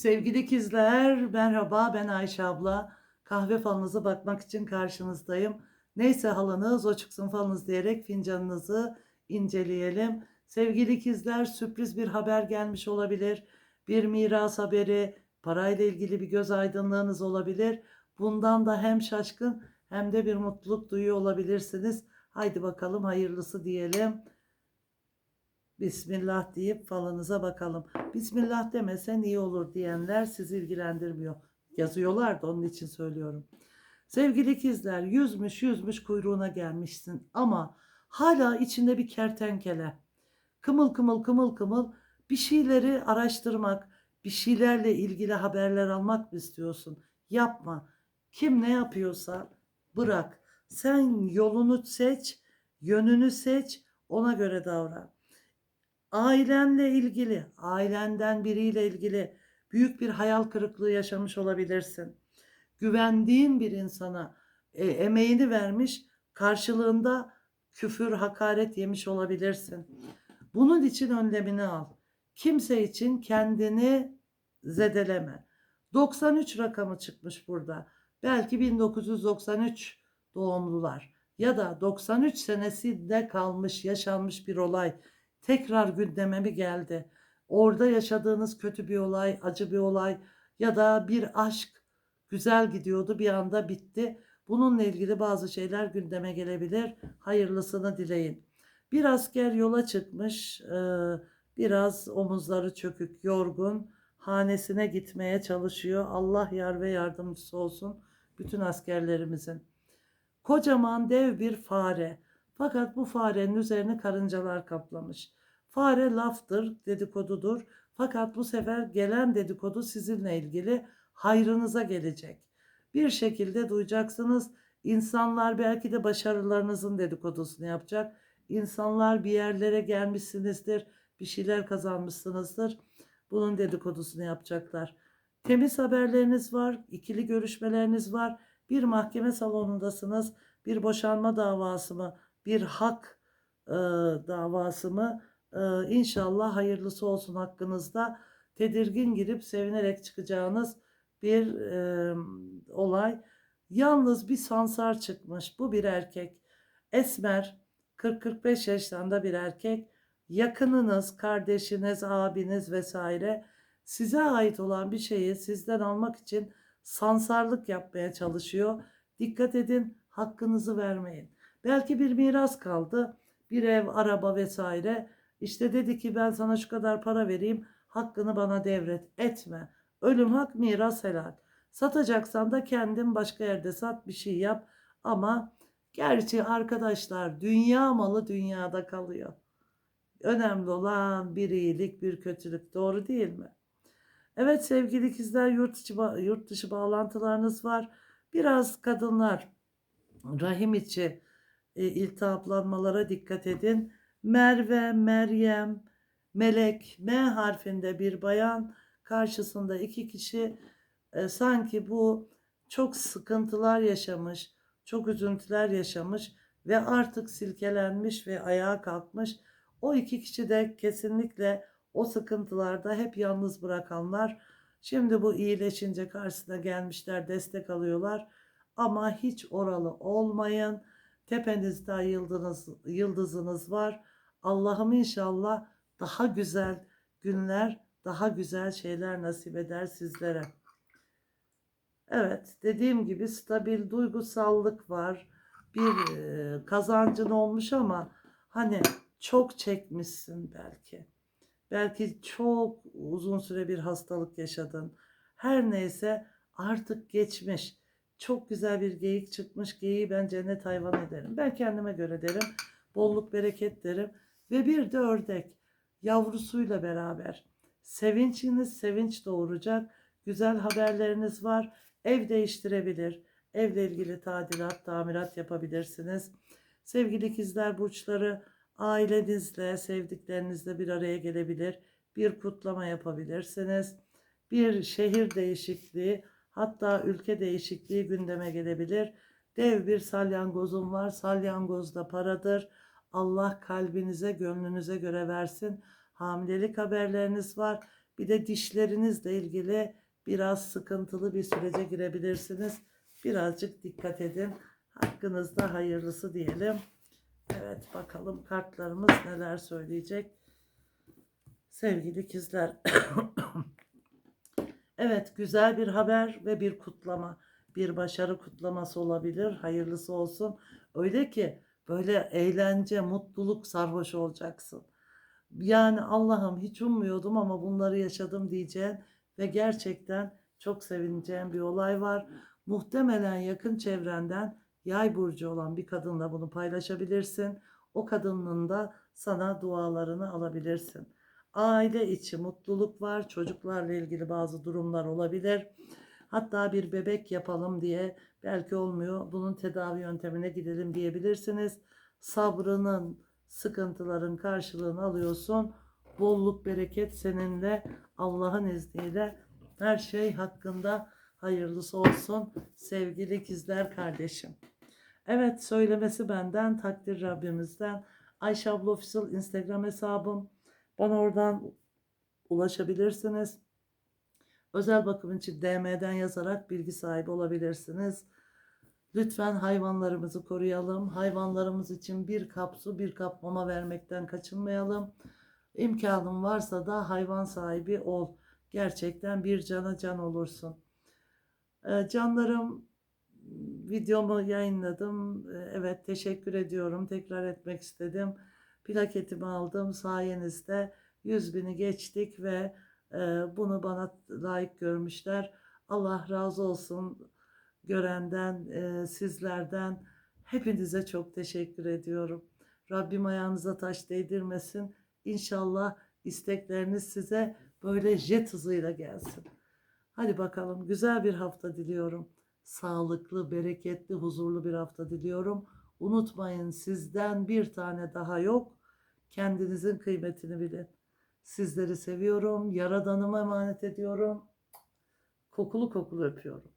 Sevgili ikizler, merhaba ben Ayşe abla. Kahve falınıza bakmak için karşınızdayım. Neyse halınız o çıksın falınız diyerek fincanınızı inceleyelim. Sevgili ikizler sürpriz bir haber gelmiş olabilir. Bir miras haberi, parayla ilgili bir göz aydınlığınız olabilir. Bundan da hem şaşkın hem de bir mutluluk duyuyor olabilirsiniz. Haydi bakalım hayırlısı diyelim. Bismillah deyip falınıza bakalım. Bismillah demesen iyi olur diyenler sizi ilgilendirmiyor. Yazıyorlar da onun için söylüyorum. Sevgili ikizler yüzmüş yüzmüş kuyruğuna gelmişsin ama hala içinde bir kertenkele. Kımıl kımıl kımıl kımıl bir şeyleri araştırmak, bir şeylerle ilgili haberler almak mı istiyorsun? Yapma. Kim ne yapıyorsa bırak. Sen yolunu seç, yönünü seç, ona göre davran ailenle ilgili, ailenden biriyle ilgili büyük bir hayal kırıklığı yaşamış olabilirsin. Güvendiğin bir insana e, emeğini vermiş, karşılığında küfür, hakaret yemiş olabilirsin. Bunun için önlemini al. Kimse için kendini zedeleme. 93 rakamı çıkmış burada. Belki 1993 doğumlular ya da 93 senesinde kalmış, yaşanmış bir olay tekrar gündeme mi geldi? Orada yaşadığınız kötü bir olay, acı bir olay ya da bir aşk güzel gidiyordu bir anda bitti. Bununla ilgili bazı şeyler gündeme gelebilir. Hayırlısını dileyin. Bir asker yola çıkmış, biraz omuzları çökük, yorgun, hanesine gitmeye çalışıyor. Allah yar ve yardımcısı olsun bütün askerlerimizin. Kocaman dev bir fare fakat bu farenin üzerine karıncalar kaplamış. Fare laftır, dedikodudur. Fakat bu sefer gelen dedikodu sizinle ilgili hayrınıza gelecek. Bir şekilde duyacaksınız. İnsanlar belki de başarılarınızın dedikodusunu yapacak. İnsanlar bir yerlere gelmişsinizdir, bir şeyler kazanmışsınızdır. Bunun dedikodusunu yapacaklar. Temiz haberleriniz var, ikili görüşmeleriniz var. Bir mahkeme salonundasınız. Bir boşanma davası mı, bir hak e, davası mı e, inşallah hayırlısı olsun hakkınızda tedirgin girip sevinerek çıkacağınız bir e, olay. Yalnız bir sansar çıkmış. Bu bir erkek. Esmer 40-45 yaşlarında bir erkek. Yakınınız, kardeşiniz, abiniz vesaire size ait olan bir şeyi sizden almak için sansarlık yapmaya çalışıyor. Dikkat edin, hakkınızı vermeyin. Belki bir miras kaldı. Bir ev, araba vesaire. İşte dedi ki ben sana şu kadar para vereyim. Hakkını bana devret. Etme. Ölüm hak, miras helal. Satacaksan da kendin başka yerde sat bir şey yap. Ama gerçi arkadaşlar dünya malı dünyada kalıyor. Önemli olan bir iyilik, bir kötülük. Doğru değil mi? Evet sevgili ikizler yurt dışı, yurt dışı bağlantılarınız var. Biraz kadınlar rahim içi e, iltihaplanmalara dikkat edin. Merve, Meryem, Melek, M harfinde bir bayan karşısında iki kişi e, sanki bu çok sıkıntılar yaşamış, çok üzüntüler yaşamış ve artık silkelenmiş ve ayağa kalkmış. O iki kişi de kesinlikle o sıkıntılarda hep yalnız bırakanlar. Şimdi bu iyileşince karşısına gelmişler, destek alıyorlar. Ama hiç oralı olmayın. Tepenizde yıldızınız, yıldızınız var. Allah'ım inşallah daha güzel günler, daha güzel şeyler nasip eder sizlere. Evet, dediğim gibi stabil duygusallık var. Bir e, kazancın olmuş ama hani çok çekmişsin belki. Belki çok uzun süre bir hastalık yaşadın. Her neyse artık geçmiş çok güzel bir geyik çıkmış. Geyiği ben cennet hayvan ederim. Ben kendime göre derim. Bolluk bereket derim. Ve bir de ördek yavrusuyla beraber. Sevinçiniz sevinç doğuracak. Güzel haberleriniz var. Ev değiştirebilir. Evle ilgili tadilat, tamirat yapabilirsiniz. Sevgili ikizler burçları ailenizle, sevdiklerinizle bir araya gelebilir. Bir kutlama yapabilirsiniz. Bir şehir değişikliği, Hatta ülke değişikliği gündeme gelebilir. Dev bir salyangozum var. Salyangoz da paradır. Allah kalbinize, gönlünüze göre versin. Hamilelik haberleriniz var. Bir de dişlerinizle ilgili biraz sıkıntılı bir sürece girebilirsiniz. Birazcık dikkat edin. Hakkınızda hayırlısı diyelim. Evet bakalım kartlarımız neler söyleyecek. Sevgili ikizler. evet güzel bir haber ve bir kutlama. Bir başarı kutlaması olabilir. Hayırlısı olsun. Öyle ki böyle eğlence, mutluluk sarhoş olacaksın. Yani Allah'ım hiç ummuyordum ama bunları yaşadım diyeceğin ve gerçekten çok sevineceğin bir olay var. Muhtemelen yakın çevrenden yay burcu olan bir kadınla bunu paylaşabilirsin. O kadının da sana dualarını alabilirsin. Aile içi mutluluk var. Çocuklarla ilgili bazı durumlar olabilir. Hatta bir bebek yapalım diye belki olmuyor. Bunun tedavi yöntemine gidelim diyebilirsiniz. Sabrının, sıkıntıların karşılığını alıyorsun. Bolluk, bereket seninle. Allah'ın izniyle her şey hakkında hayırlısı olsun. Sevgili ikizler kardeşim. Evet söylemesi benden, takdir Rabbimizden. Ayşe abla Official Instagram hesabım. Bana oradan ulaşabilirsiniz. Özel bakım için DM'den yazarak bilgi sahibi olabilirsiniz. Lütfen hayvanlarımızı koruyalım. Hayvanlarımız için bir kap su, bir kap mama vermekten kaçınmayalım. İmkanın varsa da hayvan sahibi ol. Gerçekten bir cana can olursun. Ee, canlarım videomu yayınladım. Ee, Evet teşekkür ediyorum. Tekrar etmek istedim. Plaketimi aldım. Sayenizde 100 bini geçtik ve e, bunu bana layık görmüşler. Allah razı olsun görenden, e, sizlerden. Hepinize çok teşekkür ediyorum. Rabbim ayağınıza taş değdirmesin. İnşallah istekleriniz size böyle jet hızıyla gelsin. Hadi bakalım güzel bir hafta diliyorum. Sağlıklı, bereketli, huzurlu bir hafta diliyorum. Unutmayın sizden bir tane daha yok. Kendinizin kıymetini bilin. Sizleri seviyorum. Yaradanıma emanet ediyorum. Kokulu kokulu öpüyorum.